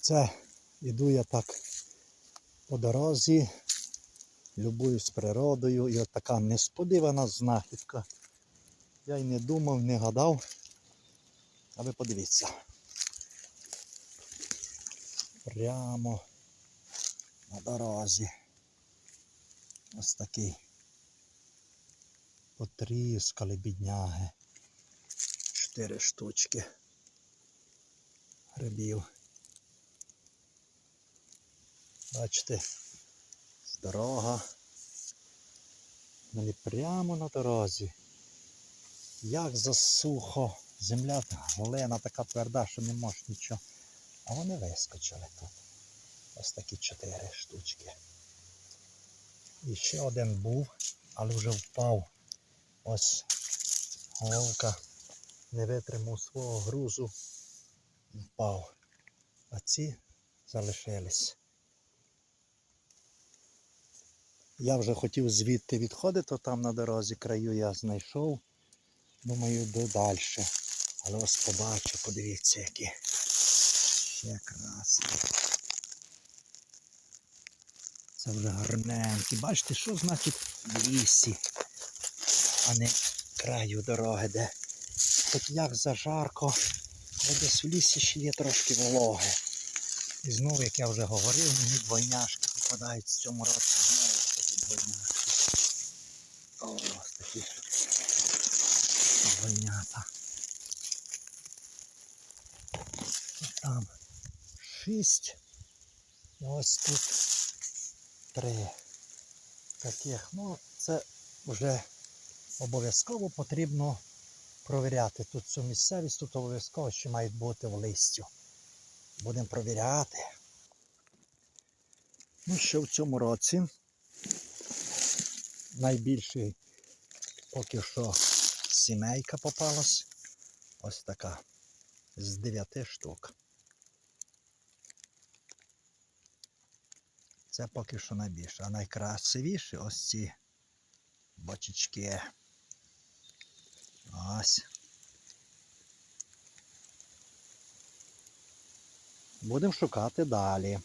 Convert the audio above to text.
Це іду я так по дорозі, любуюсь природою, і от така несподівана знахідка. Я й не думав, не гадав. А ви подивіться. Прямо на дорозі. Ось такий. Потріскали бідняги. Чотири штучки грибів. Бачите, дорога. Вони прямо на дорозі. Як засухо. Земля глина така тверда, що не можеш нічого. А вони вискочили тут. Ось такі чотири штучки. І ще один був, але вже впав. Ось головка не витримав свого грузу. Впав. А ці залишились. Я вже хотів звідти відходити, там на дорозі краю я знайшов. Думаю, йду далі. Але ось побачу, подивіться, які. Ще красні. Це вже гарненькі. Бачите, що значить в лісі, а не краю дороги, де хоч як зажарко, але десь в лісі ще є трошки вологи. І знову, як я вже говорив, мені двойняшки попадають в цьому році знову такі двойняшки. О, ось такі двойнята. І там шість. І ось тут три таких. Ну, це вже обов'язково потрібно провіряти. Тут цю місцевість, тут обов'язково ще мають бути в листю. Будемо провіряти. Ну, ще в цьому році найбільший поки що сімейка попалась. Ось така. З дев'яти штук. Це поки що найбільше. А найкрасивіші ось ці бочечки. Ось. Будемо шукати далі.